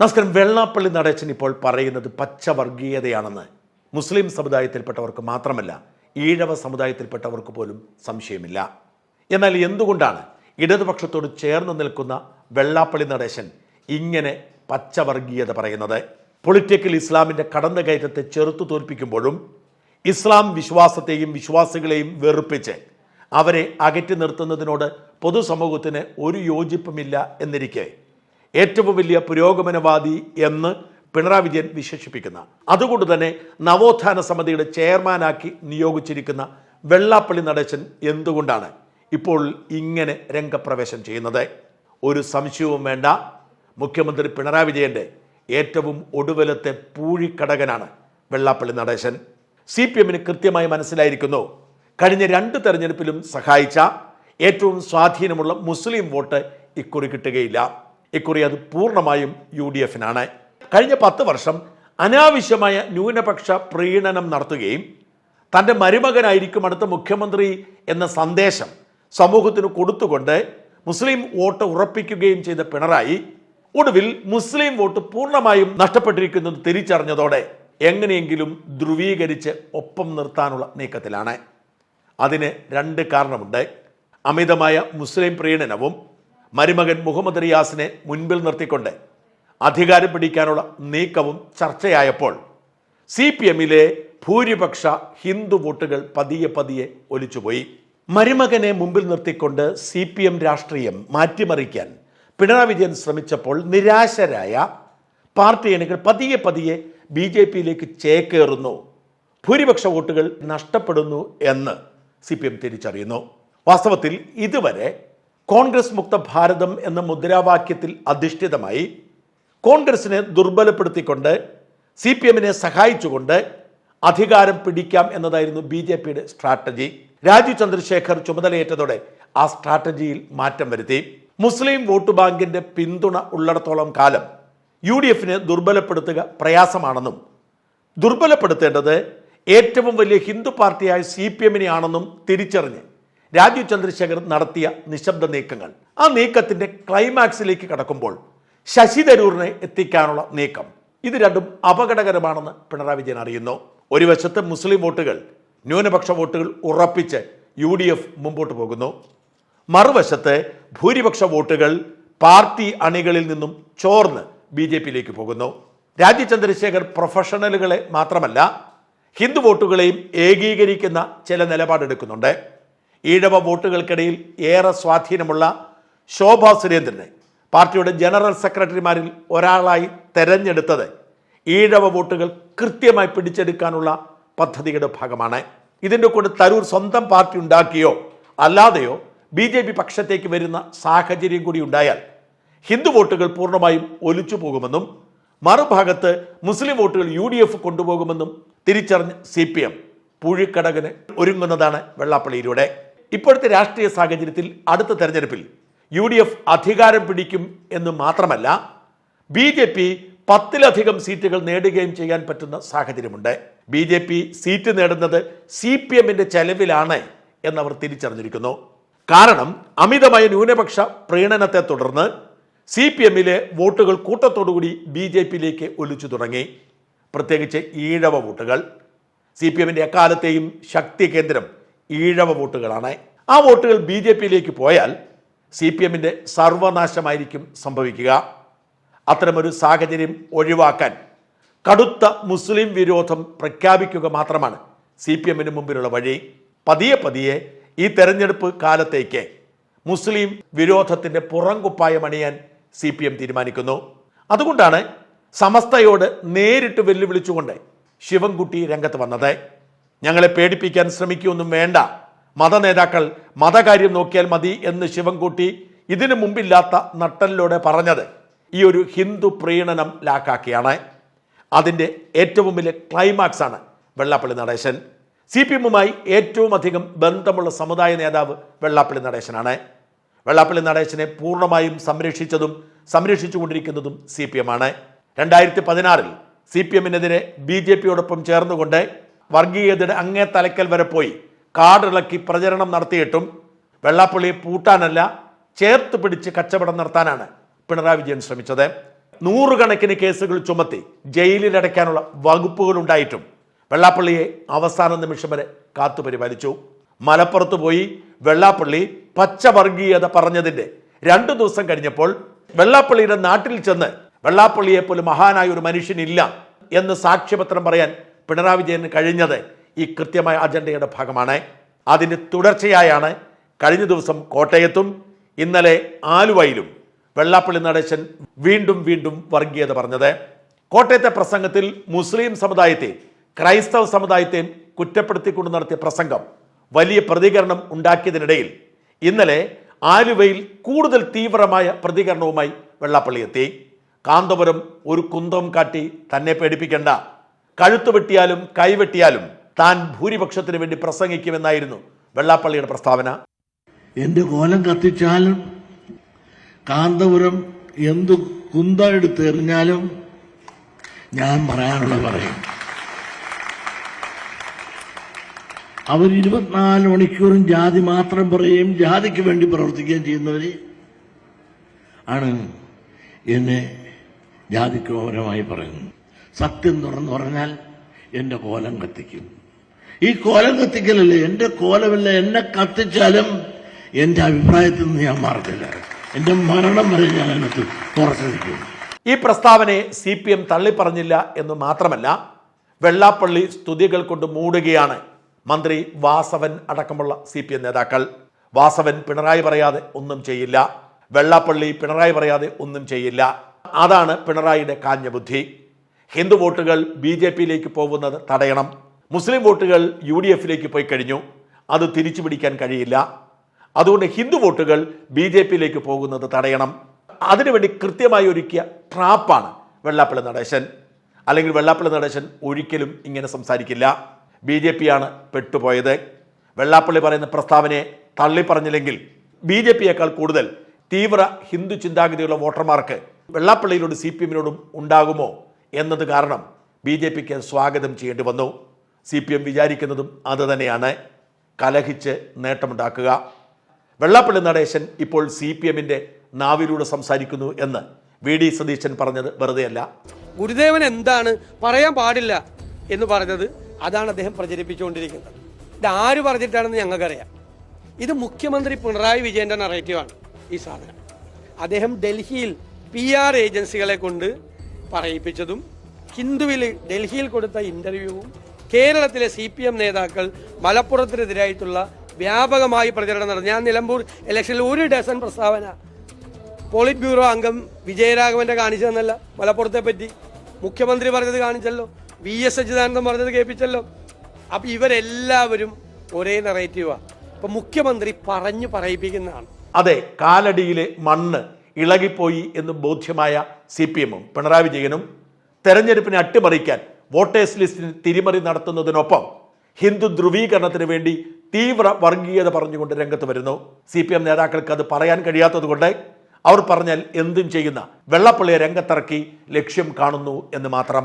നമസ്കാരം. വെള്ളാപ്പള്ളി നടേശൻ ഇപ്പോൾ പറയുന്നത് പച്ചവർഗീയതയാണെന്ന്. മുസ്ലിം സമുദായത്തിൽപ്പെട്ടവർക്ക് മാത്രമല്ല ഈഴവ സമുദായത്തിൽപ്പെട്ടവർക്ക് പോലും സംശയമില്ല. എന്നാൽ എന്തുകൊണ്ടാണ് ഇടതുപക്ഷത്തോട് ചേർന്ന് നിൽക്കുന്ന വെള്ളാപ്പള്ളി നടേശൻ ഇങ്ങനെ പച്ചവർഗീയത പറയുന്നത്? പൊളിറ്റിക്കൽ ഇസ്ലാമിന്റെ കടന്നുകയറ്റത്തെ ചെറുത്തു തോൽപ്പിക്കുമ്പോഴും ഇസ്ലാം വിശ്വാസത്തെയും വിശ്വാസികളെയും വെറുപ്പിച്ച് അവരെ അകറ്റി നിർത്തുന്നതിനോട് പൊതുസമൂഹത്തിന് ഒരു യോജിപ്പുമില്ല എന്നിരിക്കെ ഏറ്റവും വലിയ പുരോഗമനവാദി എന്ന് പിണറായി വിജയൻ വിശേഷിപ്പിക്കുന്ന. അതുകൊണ്ട് തന്നെ നവോത്ഥാന സമിതിയുടെ ചെയർമാനാക്കി നിയോഗിച്ചിരിക്കുന്ന വെള്ളാപ്പള്ളി നടേശൻ എന്തുകൊണ്ടാണ് ഇപ്പോൾ ഇങ്ങനെ രംഗപ്രവേശം ചെയ്യുന്നത്? ഒരു സംശയവും വേണ്ട. മുഖ്യമന്ത്രി പിണറായി വിജയന്റെ ഏറ്റവും ഒടുവിലത്തെ പൂഴിക്കടകനാണ് വെള്ളാപ്പള്ളി നടേശൻ. സി പി എമ്മിന് കൃത്യമായി മനസ്സിലായിരിക്കുന്നു കഴിഞ്ഞ രണ്ട് തെരഞ്ഞെടുപ്പിലും സഹായിച്ച ഏറ്റവും സ്വാധീനമുള്ള മുസ്ലിം വോട്ട് ഇക്കുറി കിട്ടുകയില്ല. ഇക്കുറി അത് പൂർണമായും യു ഡി എഫിനാണ്. കഴിഞ്ഞ പത്ത് വർഷം അനാവശ്യമായ ന്യൂനപക്ഷ പ്രീണനം നടത്തുകയും തന്റെ മരുമകനായിരിക്കും അടുത്ത മുഖ്യമന്ത്രി എന്ന സന്ദേശം സമൂഹത്തിന് കൊടുത്തുകൊണ്ട് മുസ്ലിം വോട്ട് ഉറപ്പിക്കുകയും ചെയ്ത പിണറായി ഒടുവിൽ മുസ്ലിം വോട്ട് പൂർണമായും നഷ്ടപ്പെട്ടിരിക്കുന്നത് തിരിച്ചറിഞ്ഞതോടെ എങ്ങനെയെങ്കിലും ധ്രുവീകരിച്ച് ഒപ്പം നിർത്താനുള്ള നീക്കത്തിലാണ്. അതിന് രണ്ട് കാരണമുണ്ട്. അമിതമായ മുസ്ലിം പ്രീണനവും മരുമകൻ മുഹമ്മദ് റിയാസിനെ മുൻപിൽ നിർത്തിക്കൊണ്ട് അധികാരം പിടിക്കാനുള്ള നീക്കവും ചർച്ചയായപ്പോൾ സി പി എമ്മിലെ ഭൂരിപക്ഷ ഹിന്ദു വോട്ടുകൾ പതിയെ പതിയെ ഒലിച്ചുപോയി. മരുമകനെ മുമ്പിൽ നിർത്തിക്കൊണ്ട് സി പി എം രാഷ്ട്രീയം മാറ്റിമറിക്കാൻ പിണറായി വിജയൻ ശ്രമിച്ചപ്പോൾ നിരാശരായ പാർട്ടി അണികൾ പതിയെ പതിയെ ബി ജെ പിയിലേക്ക് ചേക്കേറുന്നു. ഭൂരിപക്ഷ വോട്ടുകൾ നഷ്ടപ്പെടുന്നു എന്ന് സി പി എം തിരിച്ചറിയുന്നു. വാസ്തവത്തിൽ ഇതുവരെ കോൺഗ്രസ് മുക്ത ഭാരതം എന്ന മുദ്രാവാക്യത്തിൽ അധിഷ്ഠിതമായി കോൺഗ്രസിനെ ദുർബലപ്പെടുത്തിക്കൊണ്ട് സി പി എമ്മിനെ സഹായിച്ചുകൊണ്ട് അധികാരം പിടിക്കാം എന്നതായിരുന്നു ബി ജെ പിയുടെ സ്ട്രാറ്റജി. രാജീവ് ചന്ദ്രശേഖർ ചുമതലയേറ്റതോടെ ആ സ്ട്രാറ്റജിയിൽ മാറ്റം വരുത്തി. മുസ്ലിം വോട്ട് ബാങ്കിന്റെ പിന്തുണ ഉള്ളിടത്തോളം കാലം യു ഡി എഫിനെ ദുർബലപ്പെടുത്തുക പ്രയാസമാണെന്നും ദുർബലപ്പെടുത്തേണ്ടത് ഏറ്റവും വലിയ ഹിന്ദു പാർട്ടിയായ സി പി എമ്മിനെയാണെന്നും തിരിച്ചറിഞ്ഞ് രാജീവ് ചന്ദ്രശേഖർ നടത്തിയ നിശബ്ദ നീക്കങ്ങൾ. ആ നീക്കത്തിന്റെ ക്ലൈമാക്സിലേക്ക് കടക്കുമ്പോൾ ശശി തരൂറിനെ എത്തിക്കാനുള്ള നീക്കം. ഇത് രണ്ടും അപകടകരമാണെന്ന് പിണറായി വിജയൻ അറിയുന്നു. ഒരു വശത്ത് മുസ്ലിം വോട്ടുകൾ ന്യൂനപക്ഷ വോട്ടുകൾ ഉറപ്പിച്ച് യു ഡി എഫ് മുമ്പോട്ട് പോകുന്നു. മറുവശത്ത് ഭൂരിപക്ഷ വോട്ടുകൾ പാർട്ടി അണികളിൽ നിന്നും ചോർന്ന് ബി ജെ പിയിലേക്ക് പോകുന്നു. രാജീവ് ചന്ദ്രശേഖർ പ്രൊഫഷണലുകളെ മാത്രമല്ല ഹിന്ദു വോട്ടുകളെയും ഏകീകരിക്കുന്ന ചില നിലപാടെടുക്കുന്നുണ്ട്. ഈഴവ വോട്ടുകൾക്കിടയിൽ ഏറെ സ്വാധീനമുള്ള ശോഭാ സുരേന്ദ്രനെ പാർട്ടിയുടെ ജനറൽ സെക്രട്ടറിമാരിൽ ഒരാളായി തെരഞ്ഞെടുത്തത് ഈഴവ വോട്ടുകൾ കൃത്യമായി പിടിച്ചെടുക്കാനുള്ള പദ്ധതിയുടെ ഭാഗമാണ്. ഇതിന്റെ കൂടെ തരൂർ സ്വന്തം പാർട്ടി ഉണ്ടാക്കിയോ അല്ലാതെയോ ബി ജെ പി പക്ഷത്തേക്ക് വരുന്ന സാഹചര്യം കൂടി ഉണ്ടായാൽ ഹിന്ദു വോട്ടുകൾ പൂർണമായും ഒലിച്ചു പോകുമെന്നും മറുഭാഗത്ത് മുസ്ലിം വോട്ടുകൾ യു ഡി എഫ് കൊണ്ടുപോകുമെന്നും തിരിച്ചറിഞ്ഞ് സി പി എം പുഴിക്കടകിന് ഒരുങ്ങുന്നതാണ് വെള്ളാപ്പള്ളിയിലൂടെ. ഇപ്പോഴത്തെ രാഷ്ട്രീയ സാഹചര്യത്തിൽ അടുത്ത തെരഞ്ഞെടുപ്പിൽ യു ഡി എഫ് അധികാരം പിടിക്കും എന്ന് മാത്രമല്ല ബി ജെ പി പത്തിലധികം സീറ്റുകൾ നേടുകയും ചെയ്യാൻ പറ്റുന്ന സാഹചര്യമുണ്ട്. ബി ജെ പി സീറ്റ് നേടുന്നത് സി പി എമ്മിന്റെ ചെലവിലാണ് എന്നവർ തിരിച്ചറിഞ്ഞിരിക്കുന്നു. കാരണം അമിതമായ ന്യൂനപക്ഷ പ്രീണനത്തെ തുടർന്ന് സി പി എമ്മിലെ വോട്ടുകൾ കൂട്ടത്തോടുകൂടി ബി ജെ പിയിലേക്ക് ഒലിച്ചു തുടങ്ങി. പ്രത്യേകിച്ച് ഈഴവ വോട്ടുകൾ. സി പി എമ്മിന്റെ എക്കാലത്തെയും ശക്തി കേന്ദ്രം ഈഴവ വോട്ടുകളാണ്. ആ വോട്ടുകൾ ബി ജെ പിയിലേക്ക് പോയാൽ സി പി എമ്മിന്റെ സർവനാശമായിരിക്കും സംഭവിക്കുക. അത്തരമൊരു സാഹചര്യം ഒഴിവാക്കാൻ കടുത്ത മുസ്ലിം വിരോധം പ്രഖ്യാപിക്കുക മാത്രമാണ് സി പി എമ്മിന് മുമ്പിലുള്ള വഴി. പതിയെ പതിയെ ഈ തെരഞ്ഞെടുപ്പ് കാലത്തേക്ക് മുസ്ലിം വിരോധത്തിന്റെ പുറംകുപ്പായം അണിയാൻ സി പി എം തീരുമാനിക്കുന്നു. അതുകൊണ്ടാണ് സമസ്തയോട് നേരിട്ട് വെല്ലുവിളിച്ചുകൊണ്ട് ശിവൻകുട്ടി രംഗത്ത് വന്നത്. ഞങ്ങളെ പേടിപ്പിക്കാൻ ശ്രമിക്കുകയൊന്നും വേണ്ട. മത നേതാക്കൾ മതകാര്യം നോക്കിയാൽ മതി എന്ന് ശിവൻകുട്ടി ഇതിനു മുമ്പില്ലാത്ത നട്ടലിലൂടെ പറഞ്ഞത് ഈ ഒരു ഹിന്ദു പ്രീണനം ലാക്കാക്കിയാണ്. അതിന്റെ ഏറ്റവും വലിയ ക്ലൈമാക്സ് ആണ് വെള്ളാപ്പള്ളി നടേശൻ. സി പി എമ്മുമായി ഏറ്റവും അധികം ബന്ധമുള്ള സമുദായ നേതാവ് വെള്ളാപ്പള്ളി നടേശനാണ്. വെള്ളാപ്പള്ളി നടേശനെ പൂർണമായും സംരക്ഷിച്ചതും സംരക്ഷിച്ചുകൊണ്ടിരിക്കുന്നതും സി പി എം ആണ്. രണ്ടായിരത്തി പതിനാറിൽ സി പി എമ്മിനെതിരെ ബി ജെ പിയോടൊപ്പം ചേർന്നുകൊണ്ട് വർഗീയതയുടെ അങ്ങേ തലക്കൽ വരെ പോയി. കാടിളക്കി പ്രചരണം നടത്തിയിട്ടും വെള്ളാപ്പള്ളിയെ പൂട്ടാനല്ല ചേർത്ത് പിടിച്ച് കച്ചവടം നടത്താനാണ് പിണറായി വിജയൻ ശ്രമിച്ചത്. നൂറുകണക്കിന് കേസുകൾ ചുമത്തി ജയിലിലടയ്ക്കാനുള്ള വകുപ്പുകൾ ഉണ്ടായിട്ടും വെള്ളാപ്പള്ളിയെ അവസാന നിമിഷം വരെ കാത്തു പരിപാലിച്ചു. മലപ്പുറത്ത് പോയി വെള്ളാപ്പള്ളി പച്ചവർഗീയത പറഞ്ഞതിന്റെ രണ്ടു ദിവസം കഴിഞ്ഞപ്പോൾ വെള്ളാപ്പള്ളിയുടെ നാട്ടിൽ ചെന്ന് വെള്ളാപ്പള്ളിയെ പോലും മഹാനായ ഒരു മനുഷ്യനില്ല എന്ന് സാക്ഷ്യപത്രം പറയാൻ പിണറായി വിജയന് കഴിഞ്ഞത് ഈ കൃത്യമായ അജണ്ടയുടെ ഭാഗമാണ്. അതിന്റെ തുടർച്ചയായാണ് കഴിഞ്ഞ ദിവസം കോട്ടയത്തും ഇന്നലെ ആലുവയിലും വെള്ളാപ്പള്ളി നടേശൻ വീണ്ടും വീണ്ടും വർഗീയത പറഞ്ഞത്. കോട്ടയത്തെ പ്രസംഗത്തിൽ മുസ്ലിം സമുദായത്തെ ക്രൈസ്തവ സമുദായത്തെ കുറ്റപ്പെടുത്തിക്കൊണ്ട് നടത്തിയ പ്രസംഗം വലിയ പ്രതികരണം ഉണ്ടാക്കിയതിനിടയിൽ ഇന്നലെ ആലുവയിൽ കൂടുതൽ തീവ്രമായ പ്രതികരണവുമായി വെള്ളാപ്പള്ളി എത്തി. കാന്തപുരം ഒരു കുന്തം കാട്ടി തന്നെ പേടിപ്പിക്കേണ്ട. കഴുത്ത് വെട്ടിയാലും കൈവെട്ടിയാലും താൻ ഭൂരിപക്ഷത്തിന് വേണ്ടി പ്രസംഗിക്കുമെന്നായിരുന്നു വെള്ളാപ്പള്ളിയുടെ പ്രസ്താവന. എന്റെ കോലം കത്തിച്ചാലും കാന്തപുരം എന്തു കുന്ത എടുത്തെറിഞ്ഞാലും ഞാൻ പറയാനുള്ളത് പറയും. അവർ ഇരുപത്തിനാല് മണിക്കൂറും ജാതി മാത്രം പറയുകയും ജാതിക്ക് വേണ്ടി പ്രവർത്തിക്കുകയും ചെയ്യുന്നവര് ആണ് എന്നെ ജാതിക്രോപരമായി പറയുന്നത്. സത്യം തുറന്നു പറഞ്ഞാൽ എന്റെ കോലം കത്തിക്കും. ഈ കോലം കത്തിക്കലല്ലേ? എന്റെ കോലമല്ല എന്നെ കത്തിച്ചാലും എന്റെ അഭിപ്രായത്തിൽ നിന്ന് ഞാൻ മാറത്തില്ല എന്റെ മരണം വരെ ഞാൻ അതിനകത്ത് നിൽക്കും. ഈ പ്രസ്താവനയെ സി പി എം തള്ളിപ്പറഞ്ഞില്ല എന്ന് മാത്രമല്ല വെള്ളാപ്പള്ളി സ്തുതികൾ കൊണ്ട് മൂടുകയാണ് മന്ത്രി വാസവൻ അടക്കമുള്ള സി പി എം നേതാക്കൾ. വാസവൻ പിണറായി പറയാതെ ഒന്നും ചെയ്യില്ല. വെള്ളാപ്പള്ളി പിണറായി പറയാതെ ഒന്നും ചെയ്യില്ല. അതാണ് പിണറായിയുടെ കാഞ്ഞ ബുദ്ധി. ഹിന്ദു വോട്ടുകൾ ബി ജെ പിയിലേക്ക് പോകുന്നത് തടയണം. മുസ്ലിം വോട്ടുകൾ യു ഡി എഫിലേക്ക് പോയി കഴിഞ്ഞു. അത് തിരിച്ചു പിടിക്കാൻ കഴിയില്ല. അതുകൊണ്ട് ഹിന്ദു വോട്ടുകൾ ബി ജെ പിയിലേക്ക് പോകുന്നത് തടയണം. അതിനുവേണ്ടി കൃത്യമായി ഒരുക്കിയ ട്രാപ്പാണ് വെള്ളാപ്പള്ളി നടേശൻ. അല്ലെങ്കിൽ വെള്ളാപ്പള്ളി നടേശൻ ഒരിക്കലും ഇങ്ങനെ സംസാരിക്കില്ല. ബി ജെ പിയാണ് പെട്ടുപോയത്. വെള്ളാപ്പള്ളി പറയുന്ന പ്രസ്താവനയെ തള്ളി പറഞ്ഞില്ലെങ്കിൽ ബി ജെ പിയേക്കാൾ കൂടുതൽ തീവ്ര ഹിന്ദു ചിന്താഗതിയുള്ള വോട്ടർമാർക്ക് വെള്ളാപ്പള്ളിയിലോട് സി പി എമ്മിനോടും ഉണ്ടാകുമോ? എന്നത് കാരണം ബി ജെ പിക്ക് സ്വാഗതം ചെയ്യേണ്ടി വന്നു. സി പി എം വിചാരിക്കുന്നതും അത് തന്നെയാണ്. കലഹിച്ച് നേട്ടമുണ്ടാക്കുക. വെള്ളാപ്പള്ളി നടേശൻ ഇപ്പോൾ സി പി എമ്മിന്റെ നാവിലൂടെ സംസാരിക്കുന്നു എന്ന് വി ഡി സതീശൻ പറഞ്ഞത് വെറുതെയല്ല. ഗുരുദേവൻ എന്താണ്? പറയാൻ പാടില്ല എന്ന് പറഞ്ഞത് അതാണ് അദ്ദേഹം പ്രചരിപ്പിച്ചുകൊണ്ടിരിക്കുന്നത്. ഇത് ആര് പറഞ്ഞിട്ടാണെന്ന് ഞങ്ങൾക്കറിയാം. ഇത് മുഖ്യമന്ത്രി പിണറായി വിജയന്റെ നറേറ്റീവാണ് ഈ സാധനം. അദ്ദേഹം ഡൽഹിയിൽ പി ആർ ഏജൻസികളെ കൊണ്ട് പറയിപ്പിച്ചതും ഹിന്ദുവിൽ ഡൽഹിയിൽ കൊടുത്ത ഇന്റർവ്യൂവും കേരളത്തിലെ സി പി എം നേതാക്കൾ മലപ്പുറത്തിനെതിരായിട്ടുള്ള വ്യാപകമായി പ്രചരണം നടന്നു ഞാൻ നിലമ്പൂർ ഇലക്ഷനിൽ ഒരു ഡസൻ പ്രസ്താവന. പോളിറ്റ് ബ്യൂറോ അംഗം വിജയരാഘവന്റെ കാണിച്ചതെന്നല്ല. മലപ്പുറത്തെ പറ്റി മുഖ്യമന്ത്രി പറഞ്ഞത് കാണിച്ചല്ലോ. വി എസ് അച്യുതാനന്ദം പറഞ്ഞത് കേൾപ്പിച്ചല്ലോ. അപ്പൊ ഇവരെല്ലാവരും ഒരേ നെറേറ്റീവാണ് ഇപ്പൊ മുഖ്യമന്ത്രി പറഞ്ഞു പറയിപ്പിക്കുന്നതാണ്. അതെ കാലടിയിലെ മണ്ണ് ഇളകിപ്പോയി എന്ന് ബോധ്യമായ സി പി എമ്മും പിണറായി വിജയനും തെരഞ്ഞെടുപ്പിനെ അട്ടിമറിക്കാൻ വോട്ടേഴ്സ് ലിസ്റ്റിന് തിരിമറി നടത്തുന്നതിനൊപ്പം ഹിന്ദു ധ്രുവീകരണത്തിന് വേണ്ടി തീവ്ര വർഗീയത പറഞ്ഞുകൊണ്ട് രംഗത്ത് വരുന്നു. സി പി എം നേതാക്കൾക്ക് അത് പറയാൻ കഴിയാത്തതുകൊണ്ട് അവർ പറഞ്ഞാൽ എന്തും ചെയ്യുന്ന വെള്ളപ്പള്ളിയെ രംഗത്തിറക്കി ലക്ഷ്യം കാണുന്നു എന്ന് മാത്രം.